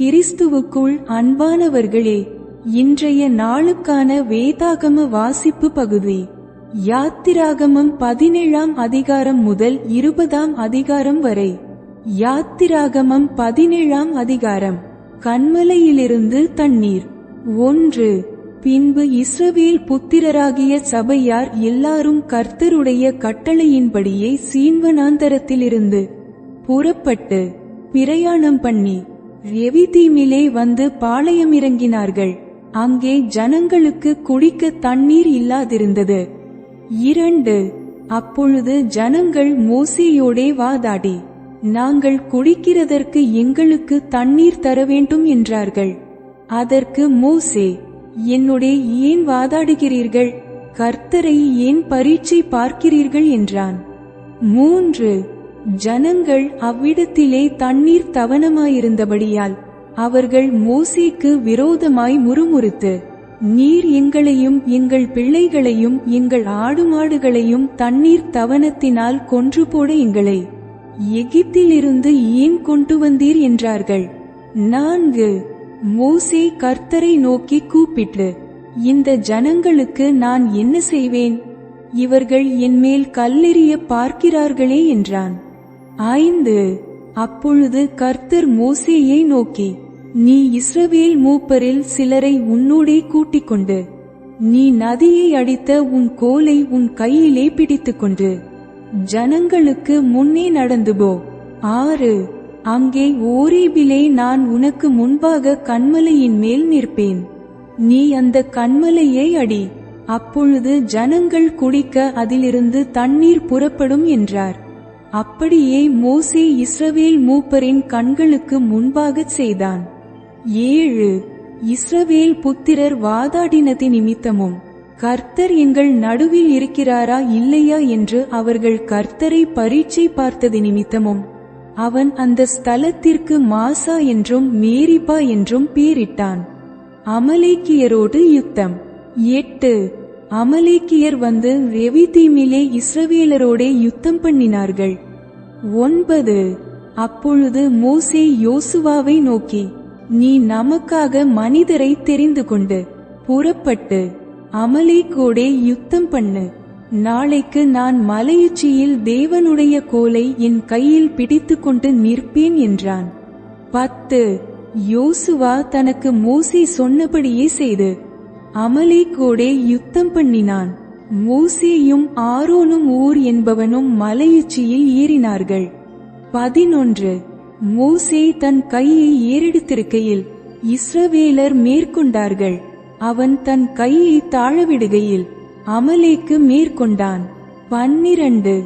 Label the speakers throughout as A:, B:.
A: கிறிஸ்துவுக்குள் அன்பானவர்களே இன்றைய நாளுக்கான வேதாகம வாசிப்பு பகுதி. யாத்திராகமம் பதினேழாம் அதிகாரம் முதல் இருபதாம் அதிகாரம் வரை. யாத்திராகமம் பதினேழாம் அதிகாரம். கண்மலையிலிருந்து தண்ணீர். ஒன்று. பின்பு இஸ்ரவேல் புத்திரராகிய சபையார் எல்லாரும் கர்த்தருடைய கட்டளையின்படியே சீன்வனாந்தரத்திலிருந்து புறப்பட்டு பிரயாணம் பண்ணி ரெவிதீமிலே வந்து பாளையம் இறங்கினார்கள். அங்கே ஜனங்களுக்கு குடிக்க தண்ணீர் இல்லாதிருந்தது. இரண்டு அப்பொழுது ஜனங்கள் மோசேயோடே வாதாடி நாங்கள் குடிக்கிறதற்கு எங்களுக்கு தண்ணீர் தர வேண்டும் என்றார்கள். அதற்கு மோசே என்னுடைய ஏன் வாதாடுகிறீர்கள்? கர்த்தரை ஏன் பரீட்சை பார்க்கிறீர்கள்? என்றான். மூன்று ஜனங்கள் அவ்விடத்திலே தண்ணீர் தவனமாயிருந்தபடியால் அவர்கள் மோசேக்கு விரோதமாய் முறுமுறுத்து நீர் எங்களையும் எங்கள் பிள்ளைகளையும் எங்கள் ஆடு மாடுகளையும் தண்ணீர் தவனத்தினால் கொன்று போட எங்களை. எகிப்திலிருந்து ஏன் கொண்டு வந்தீர்? என்றார்கள். நான்கு. மோசே கர்த்தரை நோக்கி கூப்பிட்டு இந்த ஜனங்களுக்கு நான் என்ன செய்வேன்? இவர்கள் என்மேல் கல்லெறிய பார்க்கிறார்களே என்றான். ஐந்து அப்பொழுது கர்த்தர் மோசேயை நோக்கி நீ இஸ்ரவேல் மூப்பரில் சிலரை உன்னோடே கூட்டிக் கொண்டு நீ நதியை அடித்த உன் கோலை உன் கையிலே பிடித்துக்கொண்டு ஜனங்களுக்கு முன்னே நடந்து போ. ஆறு அங்கே ஓரேபிலே நான் உனக்கு முன்பாக கண்மலையின் மேல் நிற்பேன். நீ அந்த கண்மலையை அடி அப்பொழுது ஜனங்கள் குடிக்க அதிலிருந்து தண்ணீர் புறப்படும் என்றார். அப்படியே மோசே இஸ்ரவேல் மூப்பரின் கண்களுக்கு முன்பாகச் செய்தான். ஏழு இஸ்ரவேல் புத்திரர் வாதாடினதி நிமித்தமும் கர்த்தர் எங்கள் நடுவில் இருக்கிறாரா இல்லையா? என்று அவர்கள் கர்த்தரை பரீட்சை பார்த்தது நிமித்தமும் அவன் அந்த ஸ்தலத்திற்கு மாசா என்றும் மேரிபா என்றும் பேரிட்டான். அமலேக்கியரோடு யுத்தம். எட்டு அமலேக்கியர் வந்து ரெவிதீமிலே இஸ்ரவேலரோடே யுத்தம் பண்ணினார்கள். ஒன்பது. அப்பொழுது மோசே யோசுவாவை நோக்கி நீ நமக்காக மனிதரை தெரிந்து கொண்டு புறப்பட்டு அமலேக்கோடே யுத்தம் பண்ணு. நாளைக்கு நான் மலையுச்சியில் தேவனுடைய கோலை என் கையில் பிடித்துக்கொண்டு நிற்பேன் என்றான். பத்து. யோசுவா தனக்கு மோசே சொன்னபடியே செய்து அமலேக்கோடே யுத்தம் பண்ணினான். மோசேயும் ஆரோனும் ஊர் என்பவனும் மலையுச்சியில் ஏறினார்கள். பதினொன்று. மூசே தன் கையை ஏறெடுத்திருக்கையில் இஸ்ரவேலர் மேற்கொண்டார்கள். அவன் தன் கையை தாழவிடுகையில் அமலேக்கு மேற்கொண்டான். பன்னிரண்டு.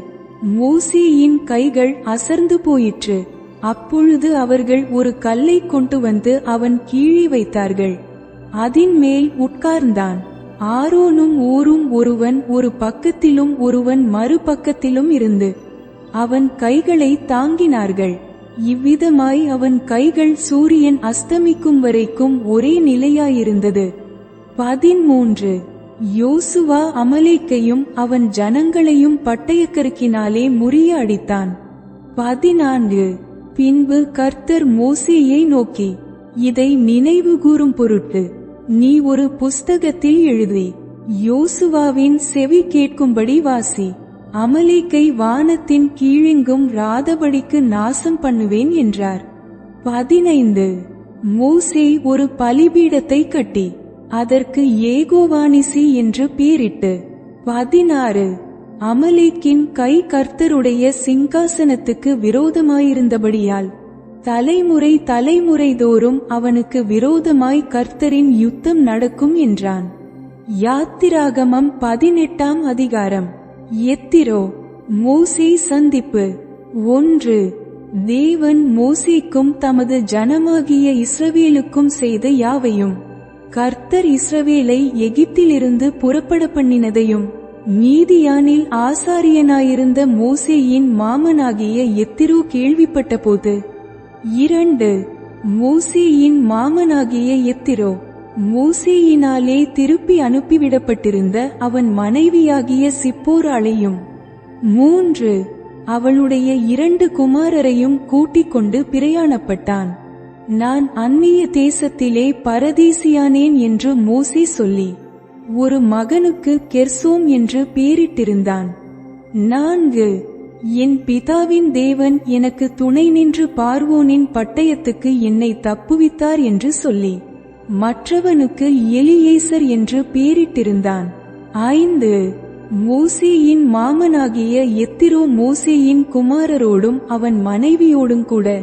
A: மோசேயின் கைகள் அசர்ந்து போயிற்று. அப்பொழுது அவர்கள் ஒரு கல்லை கொண்டு வந்து அவன் கீழே வைத்தார்கள். அதின் மேல் உட்கார்ந்தான். ஆரோனும் ஊரும் ஒருவன் ஒரு பக்கத்திலும் ஒருவன் மறுபக்கத்திலும் இருந்து. அவன் கைகளை தாங்கினார்கள். இவ்விதமாய் அவன் கைகள் சூரியன் அஸ்தமிக்கும் வரைக்கும் ஒரே நிலையாயிருந்தது. பதிமூன்று யோசுவா அமலேக்கையும் அவன் ஜனங்களையும் பட்டயக்கருக்கினாலே முறிய அடித்தான். பதினான்கு. பின்பு கர்த்தர் மோசேயை நோக்கி இதை நினைவு கூறும் பொருட்டு நீ ஒரு புஸ்தகத்தில் எழுதி. யோசுவாவின் செவி கேட்கும்படி வாசி. அமலேக்கை வானத்தின் கீழெங்கும் ராதபடிக்கு நாசம் பண்ணுவேன் என்றார். பதினைந்து. மோசே ஒரு பலிபீடத்தை கட்டி. அதற்கு ஏகோவானிசி என்று பேரிட்டு. பதினாறு. அமலேக்கின் கை கர்த்தருடைய சிங்காசனத்துக்கு விரோதமாயிருந்தபடியால் தலைமுறை தலைமுறை தோறும் அவனுக்கு விரோதமாய் கர்த்தரின் யுத்தம் நடக்கும் என்றான். யாத்திராகமம் பதினெட்டாம் அதிகாரம். எத்திரோ மோசே சந்திப்பு. ஒன்று தேவன் மோசேக்கும் தமது ஜனமாகிய இஸ்ரவேலுக்கும் செய்த யாவையும் கர்த்தர் இஸ்ரவேலை எகிப்திலிருந்து புறப்பட பண்ணினதையும் மீதியானில் ஆசாரியனாயிருந்த மோசேயின் மாமனாகிய எத்திரோ கேள்விப்பட்டபோது இரண்டு மூசியின் மாமனாகிய எத்திரோ மூசியினாலே திருப்பி அனுப்பிவிடப்பட்டிருந்த அவன் மனைவியாகிய சிப்போராளையும் மூன்று அவளுடைய இரண்டு குமாரரையும் கூட்டிக் கொண்டு பிரயாணப்பட்டான். நான் அந்நிய தேசத்திலே பரதேசியானேன் என்று மூசி சொல்லி ஒரு மகனுக்கு கெர்சோம் என்று பேரிட்டிருந்தான். நான்கு என் பிதாவின் தேவன் எனக்கு துணை நின்று பார்வோனின் பட்டயத்துக்கு என்னை தப்புவித்தார் என்று சொல்லி மற்றவனுக்கு எலியேசர் என்று பேரிட்டிருந்தான். ஐந்து மோசேயின் மாமனாகிய எத்திரோ மோசேயின் குமாரரோடும் அவன் மனைவியோடும் கூட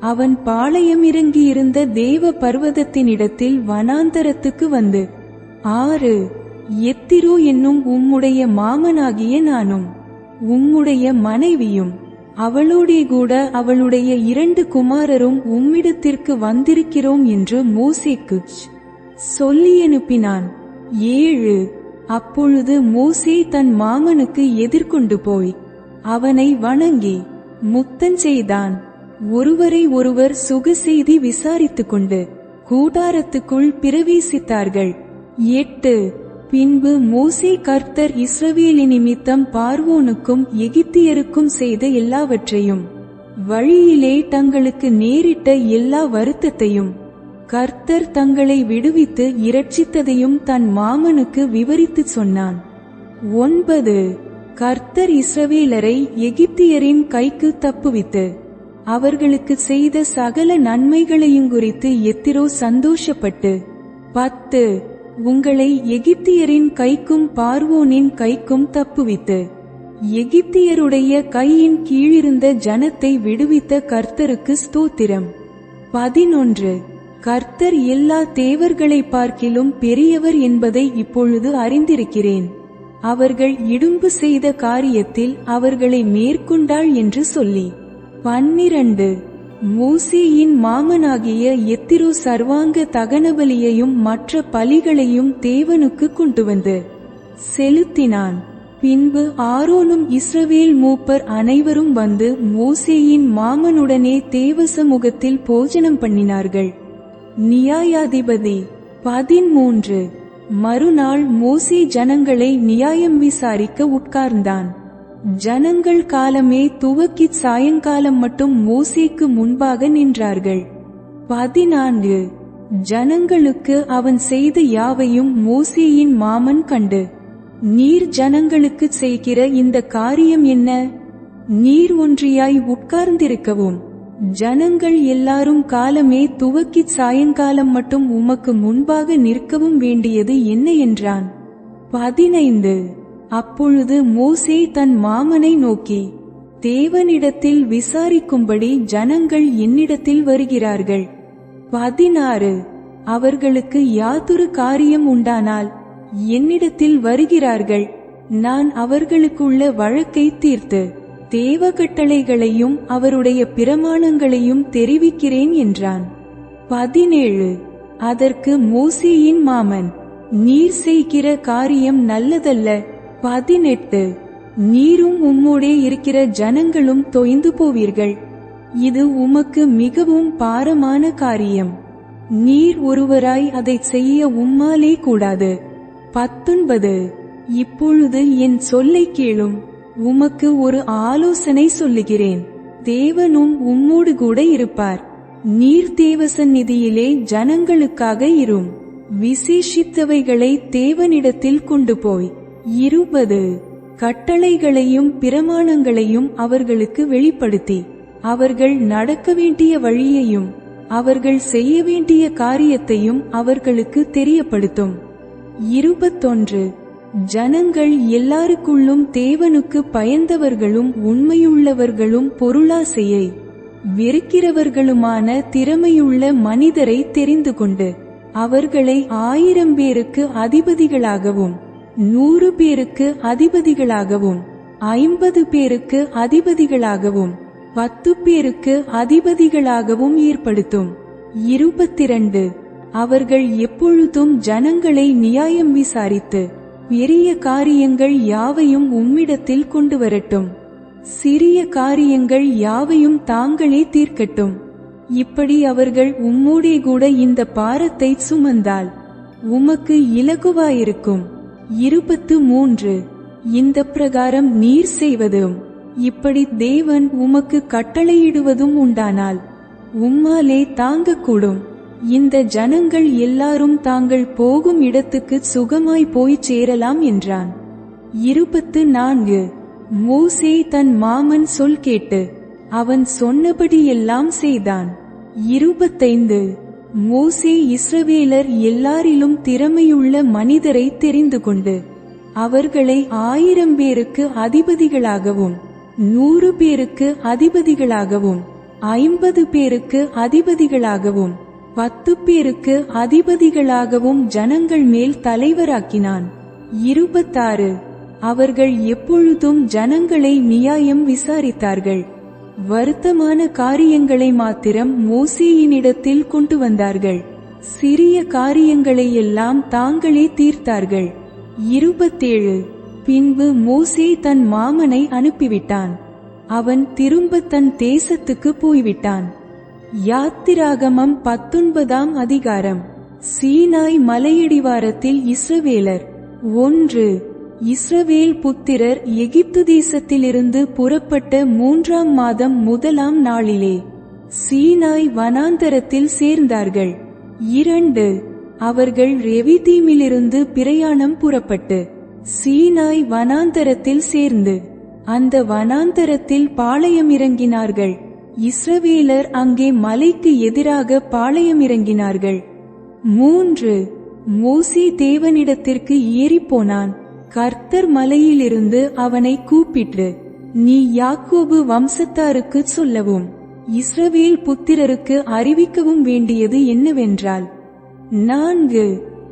A: அவன் பாளையமிறங்கியிருந்த தேவ பர்வதத்தினிடத்தில் வனாந்தரத்துக்கு வந்து ஆறு எத்திரோ என்னும் உம்முடைய மாமனாகிய நானும் உம்முடைய மனைவியும் அவளோடே கூட அவளுடைய இரண்டு குமாரரும் உம்மிடத்திற்கு வந்திருக்கிறோம் என்று மோசேக்கு சொல்லி அனுப்பினான். ஏழு அப்பொழுது மோசே தன் மாமனுக்கு எதிர்கொண்டு போய் அவனை வணங்கி முத்தஞ்செய்தான் ஒருவரை ஒருவர் சுக செய்தி விசாரித்துக் கொண்டு கூடாரத்துக்குள் பிரவேசித்தார்கள். எட்டு பின்பு மோசே கர்த்தர் இஸ்ரவேலி நிமித்தம் பார்வோனுக்கும் எகிப்தியருக்கும் செய்த எல்லாவற்றையும் வழியிலே தங்களுக்கு நேரிட்ட எல்லா வருத்தத்தையும் கர்த்தர் தங்களை விடுவித்து இரட்சித்ததையும் தன் மாமனுக்கு விவரித்துச் சொன்னான். ஒன்பது கர்த்தர் இஸ்ரவேலரை எகிப்தியரின் கைக்கு தப்புவித்து அவர்களுக்கு செய்த சகல நன்மைகளையும் குறித்து எத்திரோ சந்தோஷப்பட்டு பத்து உங்களை எகிப்தியரின் கைக்கும் பார்வோனின் கைக்கும் தப்புவித்து எகிப்தியருடைய கையின் கீழிருந்த ஜனத்தை விடுவித்த கர்த்தருக்கு ஸ்தோத்திரம். பதினொன்று. கர்த்தர் எல்லா தேவர்களை பார்க்கிலும் பெரியவர் என்பதை இப்பொழுது அறிந்திருக்கிறேன். அவர்கள் இடும்பு செய்த காரியத்தில் அவர்களை மேற்கொண்டாள் என்று சொல்லி. பன்னிரண்டு. மூசியின் மாமனாகிய எத்திரு சர்வாங்க தகனபலியையும் மற்ற பலிகளையும் தேவனுக்கு கொண்டு வந்து செலுத்தினான். பின்பு ஆரோனும் இஸ்ரவேல் மூப்பர் அனைவரும் வந்து மோசேயின் மாமனுடனே தேவசமுகத்தில் போஜனம் பண்ணினார்கள். நியாயாதிபதி பதிமூன்று மறுநாள் மோசே ஜனங்களை நியாயம் விசாரிக்க உட்கார்ந்தான். ஜனங்கள் காலமே துவக்கி சாயங்காலம் மட்டும் மோசேக்கு முன்பாக நின்றார்கள். பதினான்கு. ஜனங்களுக்கு அவன் செய்த யாவையும் மோசேயின் மாமன் கண்டு நீர் ஜனங்களுக்கு செய்கிற இந்த காரியம் என்ன? நீர் ஒன்றியாய் உட்கார்ந்திருக்கவும். ஜனங்கள் எல்லாரும் காலமே துவக்கி சாயங்காலம் மட்டும் உமக்கு முன்பாக நிற்கவும் வேண்டியது என்ன? என்றான். பதினைந்து. அப்பொழுது மோசே தன் மாமனை நோக்கி தேவனிடத்தில் விசாரிக்கும்படி ஜனங்கள் என்னிடத்தில் வருகிறார்கள். பதினாறு. அவர்களுக்கு யாதொரு காரியம் உண்டானால் என்னிடத்தில் வருகிறார்கள். நான் அவர்களுக்குள்ள வழக்கை தீர்த்து தேவ கட்டளைகளையும் அவருடைய பிரமாணங்களையும் தெரிவிக்கிறேன் என்றான். பதினேழு. அதற்கு மோசேயின் மாமன் நீர் செய்கிற காரியம் நல்லதல்ல. பதினெட்டு. நீரும் உம்மோடே இருக்கிற ஜனங்களும் தொய்ந்து போவீர்கள். இது உமக்கு மிகவும் பாரமான காரியம். நீர் ஒருவராய் அதை செய்ய உம்மாலே கூடாது. பத்தொன்பது. இப்பொழுது என் சொல்லை கேளும். உமக்கு ஒரு ஆலோசனை சொல்லுகிறேன். தேவனும் உம்மோடு கூட இருப்பார். நீர் நிதியிலே ஜனங்களுக்காக இரும். விசேஷித்தவைகளை தேவனிடத்தில் கொண்டு போய். இருபது கட்டளைகளையும் பிரமாணங்களையும் அவர்களுக்கு வெளிப்படுத்தி அவர்கள் நடக்க வேண்டிய வழியையும் அவர்கள் செய்ய வேண்டிய காரியத்தையும் அவர்களுக்கு தெரியப்படுத்தும். இருபத்தொன்று ஜனங்கள் எல்லாருக்குள்ளும் தேவனுக்கு பயந்தவர்களும் உண்மையுள்ளவர்களும் பொருளாசையை வெறுக்கிறவர்களுமான திறமையுள்ள மனிதரை தெரிந்து கொண்டு அவர்களை ஆயிரம் பேருக்கு அதிபதிகளாகவும் நூறு பேருக்கு அதிபதிகளாகவும் ஐம்பது பேருக்கு அதிபதிகளாகவும் பத்து பேருக்கு அதிபதிகளாகவும் ஏற்படுத்தும். இருபத்திரண்டு. அவர்கள் எப்பொழுதும் ஜனங்களை நியாயம் விசாரித்து பெரிய காரியங்கள் யாவையும் உம்மிடத்தில் கொண்டு வரட்டும். சிறிய காரியங்கள் யாவையும் தாங்களே தீர்க்கட்டும். இப்படி அவர்கள் உம்மோடே கூட இந்த பாரத்தை சுமந்தால் உமக்கு இலகுவாயிருக்கும். இருபத்து மூன்று. இந்த பிரகாரம் நீர் செய்வதும் இப்படி தேவன் உமக்கு கட்டளையிடுவதும் உண்டானால் உம்மாலே தாங்கக்கூடும். இந்த ஜனங்கள் எல்லாரும் தாங்கள் போகும் இடத்துக்கு சுகமாய் போய்ச் சேரலாம் என்றான். இருபத்து நான்கு. மூசே தன் மாமன் சொல் கேட்டு அவன் சொன்னபடியெல்லாம் செய்தான். இருபத்தைந்து. மோசே இஸ்ரவேலர் எல்லாரிலும் திறமையுள்ள மனிதரை தெரிந்து கொண்டு அவர்களை ஆயிரம் பேருக்கு அதிபதிகளாகவும் நூறு பேருக்கு அதிபதிகளாகவும் ஐம்பது பேருக்கு அதிபதிகளாகவும் பத்து பேருக்கு அதிபதிகளாகவும் ஜனங்கள் மேல் தலைவராக்கினான். இருபத்தாறு. அவர்கள் எப்பொழுதும் ஜனங்களை நியாயம் விசாரித்தார்கள். வருத்தமான காரியங்களை மாத்திரம் மோசேயினிடத்தில் கொண்டு வந்தார்கள். சிறிய காரியங்களை எல்லாம் தாங்களே தீர்த்தார்கள். இருபத்தேழு. பின்பு மோசே தன் மாமனை அனுப்பிவிட்டான். அவன் திரும்ப தன் தேசத்துக்கு போய்விட்டான். யாத்திராகமம் பத்தொன்பதாம் அதிகாரம். சீனாய் மலையடிவாரத்தில் இஸ்ரவேலர். ஒன்று. இஸ்ரவேல் புத்திரர் எகிப்து தேசத்திலிருந்து புறப்பட்ட மூன்றாம் மாதம் முதலாம் நாளிலே சீனாய் வனாந்தரத்தில் சேர்ந்தார்கள். இரண்டு அவர்கள் ரெவிதீமிலிருந்து பிரயாணம் புறப்பட்டு சீனாய் வனாந்தரத்தில் சேர்ந்து அந்த வனாந்தரத்தில் பாளையம் இறங்கினார்கள் இஸ்ரவேலர் அங்கே மலைக்கு எதிராக பாளையமிறங்கினார்கள். மூன்று மோசி தேவனிடத்திற்கு ஏறிப்போனான். கர்த்தர் மலையிலிருந்து அவனை கூப்பிட்டு நீ யாக்கோபு வம்சத்தாருக்கு சொல்லவும் இஸ்ரவேல் புத்திரருக்கு அறிவிக்கவும் வேண்டியது என்னவென்றால் நான்கு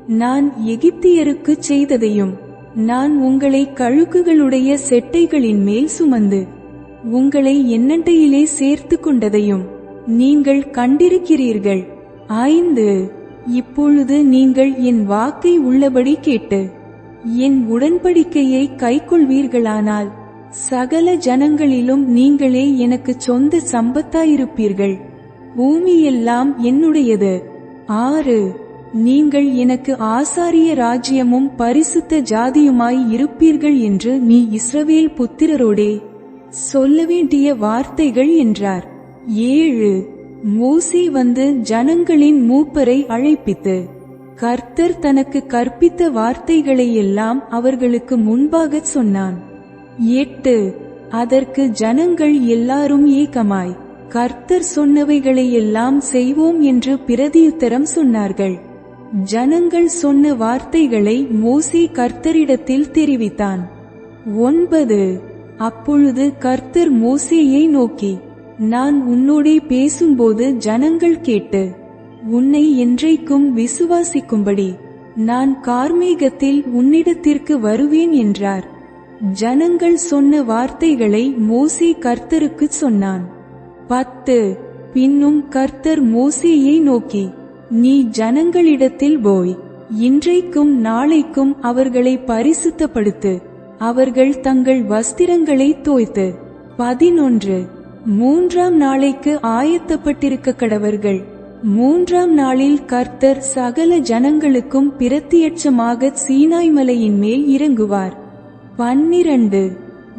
A: நான் எகிப்தியருக்கு செய்ததையும் நான் உங்களை கழுக்குகளுடைய செட்டைகளின் மேல் சுமந்து உங்களை என்னண்டையிலே சேர்த்து கொண்டதையும் நீங்கள் கண்டிருக்கிறீர்கள். ஐந்து இப்பொழுது நீங்கள் என் வாக்கை உள்ளபடி கேட்டு என் உடன்படிக்கையை கைக்கொள்வீர்களானால் சகல ஜனங்களிலும் நீங்களே எனக்கு சொந்த சம்பத்தாயிருப்பீர்கள். பூமியெல்லாம் என்னுடையது. ஆறு நீங்கள் எனக்கு ஆசாரிய ராஜ்யமும் பரிசுத்த ஜாதியுமாய் இருப்பீர்கள் என்று நீ இஸ்ரவேல் புத்திரரோடே சொல்ல வேண்டிய வார்த்தைகள் என்றார். ஏழு மூசி வந்து ஜனங்களின் மூப்பரை அழைப்பித்து கர்த்தர் தனக்கு கற்பித்த வார்த்தைகளை எல்லாம் அவர்களுக்கு முன்பாகச் சொன்னான். எட்டு. அதற்கு ஜனங்கள் எல்லாரும் ஏகமாய் கர்த்தர் சொன்னவைகளை எல்லாம் செய்வோம் என்று பிரதியுத்தரம் சொன்னார்கள். ஜனங்கள் சொன்ன வார்த்தைகளை மோசி கர்த்தரிடத்தில் தெரிவித்தான். ஒன்பது. அப்பொழுது கர்த்தர் மோசேயை நோக்கி நான் உன்னோடே பேசும்போது ஜனங்கள் கேட்டு உன்னை என்றைக்கும் விசுவாசிக்கும்படி நான் கார்மேகத்தில் உன்னிடத்திற்கு வருவேன் என்றார். ஜனங்கள் சொன்ன வார்த்தைகளை மோசே கர்த்தருக்கு சொன்னான். பத்து பின்னும் கர்த்தர் மோசேயை நோக்கி நீ ஜனங்களிடத்தில் போய் இன்றைக்கும் நாளைக்கும் அவர்களை பரிசுத்தப்படுத்து அவர்கள் தங்கள் வஸ்திரங்களை தோய்த்து பதினொன்று மூன்றாம் நாளைக்கு ஆயத்தப்பட்டிருக்க கடவர்கள் மூன்றாம் நாளில் கர்த்தர் சகல ஜனங்களுக்கும் பிரத்தியட்சமாக சீனாய் மலையின் மேல் இறங்குவார். பன்னிரண்டு.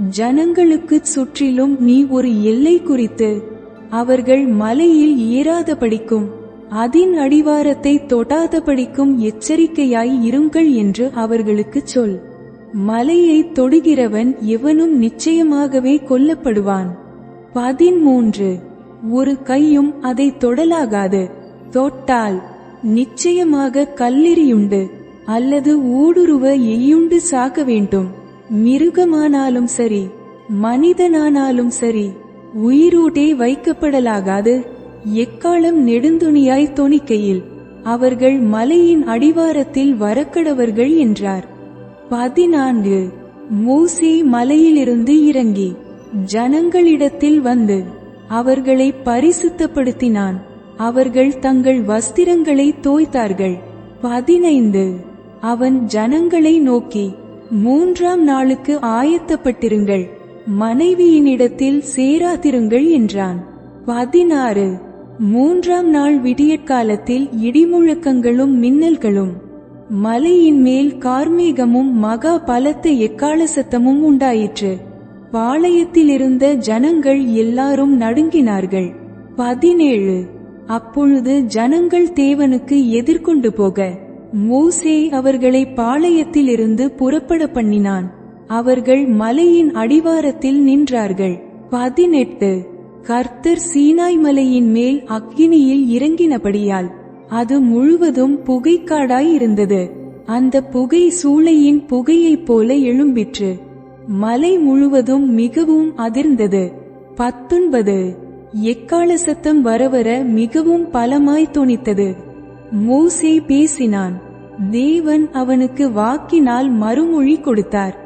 A: ஜனங்களுக்கு சுற்றிலும் நீ ஒரு எல்லை குறித்து அவர்கள் மலையில் ஏறாத படிக்கும் அதின் அடிவாரத்தை தொடாத படிக்கும் எச்சரிக்கையாய் இருங்கள் என்று அவர்களுக்கு சொல். மலையை தொடுகிறவன் எவனும் நிச்சயமாகவே கொல்லப்படுவான். பதிமூன்று. ஒரு கையும் அதை தொடலாகாது. தொட்டால் நிச்சயமாக கல்லெறியுண்டு அல்லது ஊடுருவ எய்யுண்டு சாக வேண்டும். மிருகமானாலும் சரி மனிதனானாலும் சரி உயிரூட்டே வைக்கப்படலாகாது. எக்காலம் நெடுந்துணியாய் தொனிக்கையில் அவர்கள் மலையின் அடிவாரத்தில் வரக்கடவர்கள் என்றார். பதினான்கு மூசி மலையிலிருந்து இறங்கி ஜனங்களிடத்தில் வந்து அவர்களை பரிசுத்தப்படுத்தினான். அவர்கள் தங்கள் வஸ்திரங்களை தோய்த்தார்கள். பதினைந்து. அவன் ஜனங்களை நோக்கி மூன்றாம் நாளுக்கு ஆயத்தப்பட்டிருங்கள். மனைவியினிடத்தில் சேராதிருங்கள் என்றான். பதினாறு. மூன்றாம் நாள் விடியற்காலத்தில் இடிமுழக்கங்களும் மின்னல்களும் மலையின் மேல் கார்மேகமும் மகா பலத்த எக்கால சத்தமும் உண்டாயிற்று. பாளையத்திலிருந்த ஜனங்கள் எல்லாரும் நடுங்கினார்கள். பதினேழு. அப்பொழுது ஜனங்கள் தேவனுக்கு எதிர்கொண்டு போக மோசே அவர்களை பாளையத்திலிருந்து புறப்பட பண்ணினான். அவர்கள் மலையின் அடிவாரத்தில் நின்றார்கள். பதினெட்டு. கர்த்தர் சீனாய் மலையின் மேல் அக்கினியில் இறங்கினபடியால் அது முழுவதும் புகைக்காடாய் இருந்தது. அந்த புகை சூளையின் புகையைப் போல எழும்பிற்று. மலை முழுவதும் மிகவும் அதிர்ந்தது. பத்தொன்பது. எக்கால சத்தம் வரவர மிகவும் பலமாய் தொனித்தது. மூசே பேசினான். தேவன் அவனுக்கு வாக்கினால் மறுமொழி கொடுத்தார்.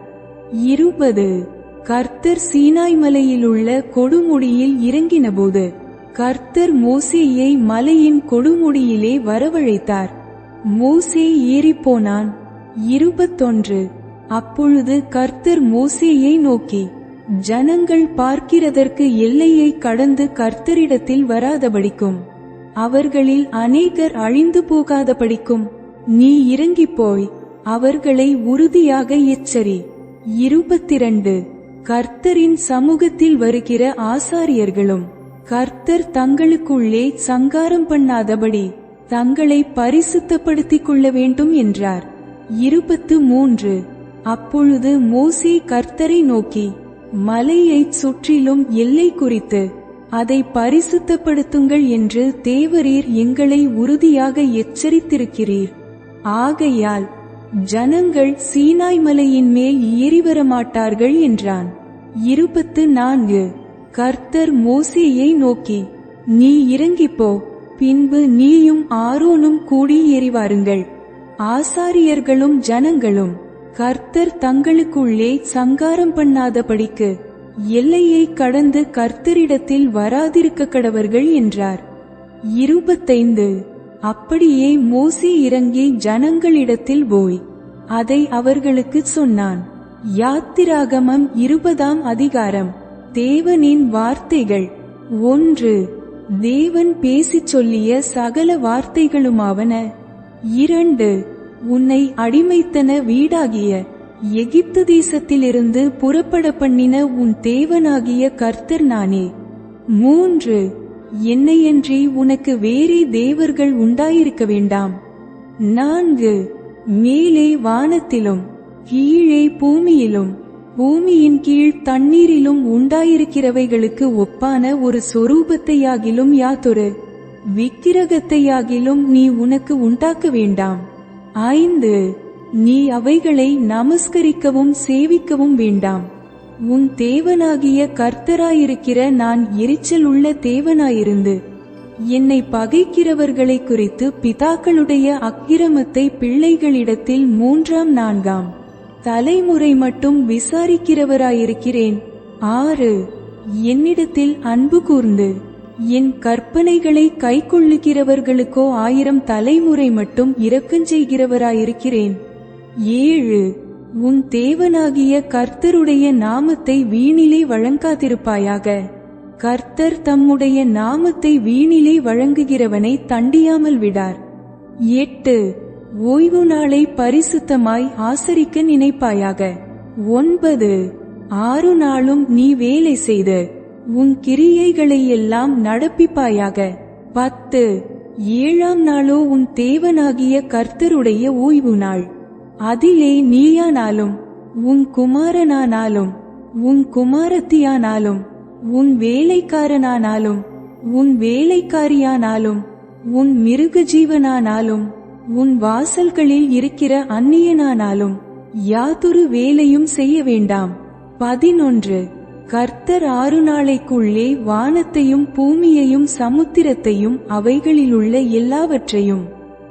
A: இருபது. கர்த்தர் சீனாய் மலையில் உள்ள கொடுமுடியில் இறங்கினபோது கர்த்தர் மோசேயை மலையின் கொடுமுடியிலே வரவழைத்தார். மோசே ஏறிப்போனான். இருபத்தொன்று. அப்பொழுது கர்த்தர் மோசேயை நோக்கி ஜனங்கள் பார்க்கிறதற்கு எல்லையை கடந்து கர்த்தரிடத்தில் வராதபடிக்கும் அவர்களில் அநேகர் அழிந்து போகாதபடிக்கும் நீ இறங்கிப் போய் அவர்களை உறுதியாக எச்சரி. இருபத்திரண்டு. கர்த்தரின் சமூகத்தில் வருகிற ஆசாரியர்களும் கர்த்தர் தங்களுக்குள்ளே சங்காரம் பண்ணாதபடி தங்களை பரிசுத்தப்படுத்திக் கொள்ள வேண்டும் என்றார். இருபத்து மூன்று. அப்பொழுது மோசே கர்த்தரை நோக்கி மலையைச் சுற்றிலும் எல்லை குறித்து அதை பரிசுத்தப்படுத்துங்கள் என்று தேவரீர் எங்களை உறுதியாக எச்சரித்திருக்கிறீர். ஆகையால் ஜனங்கள் சீனாய் மலையின் மேல் ஏறி வரமாட்டார்கள் என்றான். இருபத்து நான்கு கர்த்தர் மோசேயை நோக்கி நீ இறங்கிப்போ பின்பு நீயும் ஆரோனும் கூடி எறிவாருங்கள் ஆசாரியர்களும் ஜனங்களும் கர்த்தர் தங்களுக்குள்ளே சங்காரம் பண்ணாதபடிக்கு எல்லையை கடந்து கர்த்தரிடத்தில் வராதிருக்க கடவர்கள் என்றார். இருபத்தைந்து. அப்படியே மோசி இறங்கி ஜனங்களிடத்தில் போய் அதை அவர்களுக்கு சொன்னான். யாத்திராகமம் இருபதாம் அதிகாரம். தேவனின் வார்த்தைகள். ஒன்று. தேவன் பேசிச் சொல்லிய சகல வார்த்தைகளுமாவன. இரண்டு. உன்னை அடிமைத்தன வீடாகிய எகிப்து தேசத்திலிருந்து புறப்பட பண்ணின உன் தேவனாகிய கர்த்தர் நானே. மூன்று என்னையன்றி உனக்கு வேறே தேவர்கள் உண்டாயிருக்க வேண்டாம். நான்கு மேலே வானத்திலும் கீழே பூமியிலும் பூமியின் கீழ் தண்ணீரிலும் உண்டாயிருக்கிறவைகளுக்கு ஒப்பான ஒரு சொரூபத்தையாகிலும் யாதொரு விக்கிரகத்தையாகிலும் நீ உனக்கு உண்டாக்க வேண்டாம். ஐந்து நீ அவைகளை நமஸ்கரிக்கவும் சேவிக்கவும் வேண்டாம். உன் தேவனாகிய கர்த்தராயிருக்கிற நான் எரிச்சல் உள்ள தேவனாயிருந்து என்னை பகைக்கிறவர்களை குறித்து பிதாக்களுடைய அக்கிரமத்தை பிள்ளைகளிடத்தில் மூன்றாம் நான்காம். தலைமுறை மட்டும் விசாரிக்கிறவராயிருக்கிறேன். ஆறு என்னிடத்தில் அன்பு கூர்ந்து. என் கற்பனைகளை கைக்கொள்ளுகிறவர்களுக்கோ ஆயிரம் தலைமுறை மட்டும் இரக்கஞ்செய்கிறவராயிருக்கிறேன் ஏழு. உன் தேவனாகிய கர்த்தருடைய நாமத்தை வீணிலே வழங்காதிருப்பாயாக. கர்த்தர் தம்முடைய நாமத்தை வீணிலே வழங்குகிறவனை தண்டியாமல் விடார். எட்டு. ஓய்வு நாளை பரிசுத்தமாய் ஆசரிக்க நினைப்பாயாக. ஒன்பது. ஆறு நாளும் நீ வேலை செய்து உன் கிரியைகளை எல்லாம் நடப்பிப்பாயாக. பத்து ஏழாம் நாளோ உன் தேவனாகிய கர்த்தருடைய ஓய்வு நாள். அதிலே நீயானாலும் உன் குமாரனானாலும் உன் குமாரத்தியானாலும் உன் வேலைக்காரனானாலும் உன் வேலைக்காரியானாலும் உன் மிருக ஜீவனானாலும் உன் வாசல்களில் இருக்கிற அந்நியனானாலும் யாதொரு வேலையும் செய்ய வேண்டாம். பதினொன்று கர்த்தர் ஆறு நாளைக்குள்ளே வானத்தையும் பூமியையும் சமுத்திரத்தையும் அவைகளிலுள்ள எல்லாவற்றையும்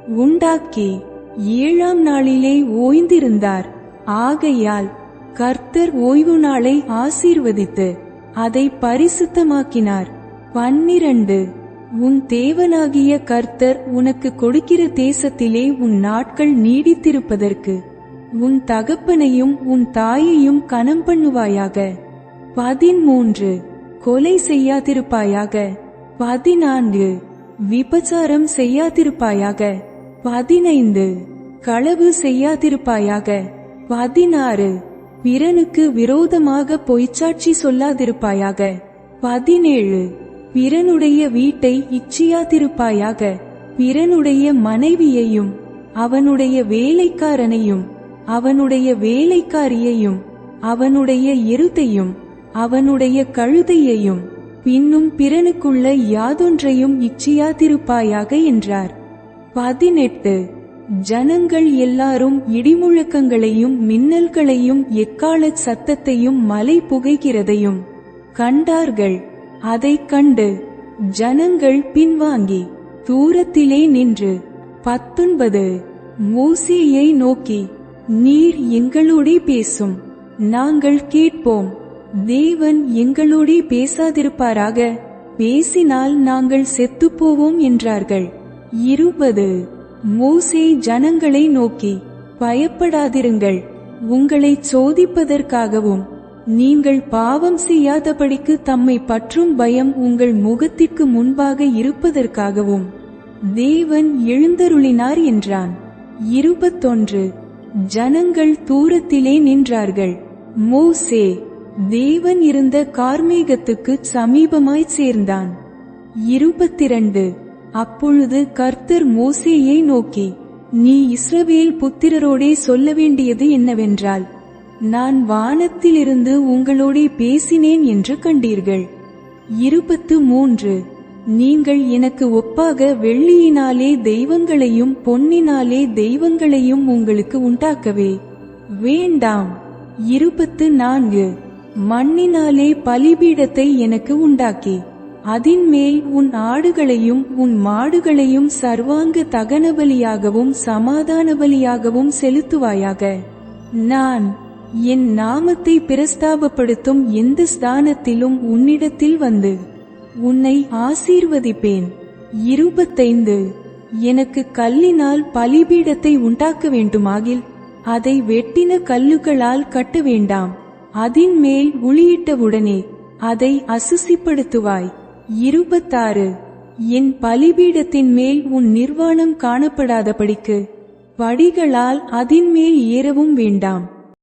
A: உண்டாக்கி ஏழாம் நாளிலே ஓய்ந்திருந்தார். ஆகையால் கர்த்தர் ஓய்வு நாளை ஆசீர்வதித்து அதை பரிசுத்தமாக்கினார். பன்னிரண்டு. உன் தேவனாகிய கர்த்தர் உனக்கு கொடுக்கிற தேசத்திலே உன் நாட்கள் நீடித்திருப்பதற்கு உன் தகப்பனையும் உன் தாயையும் கனம் பண்ணுவாயாக பதிமூன்று. கொலை செய்யாதிருப்பாயாக. பதினான்கு. விபச்சாரம் செய்யாதிருப்பாயாக. பதினைந்து. களவு செய்யாதிருப்பாயாக. பதினாறு. பிறனுக்கு விரோதமாக பொய்ச்சாட்சி சொல்லாதிருப்பாயாக. பதினேழு. பிறனுடைய வீட்டை இச்சியாதிருப்பாயாக. பிறனுடைய மனைவியையும் அவனுடைய வேலைக்காரனையும் அவனுடைய வேலைக்காரியையும் அவனுடைய எருத்தையும் அவனுடைய கழுதையையும் பின்னும் பிறனுக்குள்ள யாதொன்றையும் இச்சியாதிருப்பாயாக என்றார். பதினெட்டு. ஜனங்கள் எல்லாரும் இடிமுழக்கங்களையும் மின்னல்களையும் எக்காலச் சத்தத்தையும் மலை புகைக்கிறதையும் கண்டார்கள். அதைக் கண்டு ஜனங்கள் பின்வாங்கி தூரத்திலே நின்று பத்தொன்பது. மூசியை நோக்கி நீர் எங்களோடே பேசும் நாங்கள் கேட்போம். தேவன் எங்களோடே பேசாதிருப்பாராக. பேசினால் நாங்கள் செத்துப்போவோம் என்றார்கள். இருபது. மோசே ஜனங்களை நோக்கி பயப்படாதிருங்கள். உங்களை சோதிப்பதற்காகவும் நீங்கள் பாவம் செய்யாதபடிக்கு தம்மை பற்றும் பயம் உங்கள் முகத்திற்கு முன்பாக இருப்பதற்காகவும். தேவன் எழுந்தருளினார் என்றான். இருபத்தொன்று. ஜனங்கள் தூரத்திலே நின்றார்கள். மோசே தேவன் இருந்த கார்மேகத்துக்கு சமீபமாய் சேர்ந்தான். இருபத்திரண்டு. அப்பொழுது கர்த்தர் மோசேயை நோக்கி நீ இஸ்ரவேல் புத்திரரோடே சொல்ல வேண்டியது என்னவென்றால் நான் வானத்திலிருந்து உங்களோடே பேசினேன் என்று கண்டீர்கள். இருபத்து மூன்று நீங்கள் எனக்கு ஒப்பாக வெள்ளியினாலே தெய்வங்களையும் பொன்னினாலே தெய்வங்களையும் உங்களுக்கு உண்டாக்கவே வேண்டாம். இருபத்து நான்கு மண்ணினாலே பலிபீடத்தை எனக்கு உண்டாக்கி அதின்மேல் உன் ஆடுகளையும் உன் மாடுகளையும் சர்வாங்க தகன பலியாகவும் சமாதான பலியாகவும் செலுத்துவாயாக. நான் என் நாமத்தை பிரஸ்தாபப்படுத்தும் எந்த ஸ்தானத்திலும் உன்னிடத்தில் வந்து உன்னை ஆசீர்வதிப்பேன். இருபத்தைந்து. எனக்கு கல்லினால் பலிபீடத்தை உண்டாக்க வேண்டுமாகில் அதை வெட்டின கல்லுகளால் கட்ட வேண்டாம். அதின் மேல் உளியிட்டவுடனே அதை அசுசிப்படுத்துவாய். இருபத்தாறு. என் பலிபீடத்தின் மேல் உன் நிர்வாணம் காணப்படாதபடிக்கு படிகளால் அதின் மேல் ஏறவும் வேண்டாம்.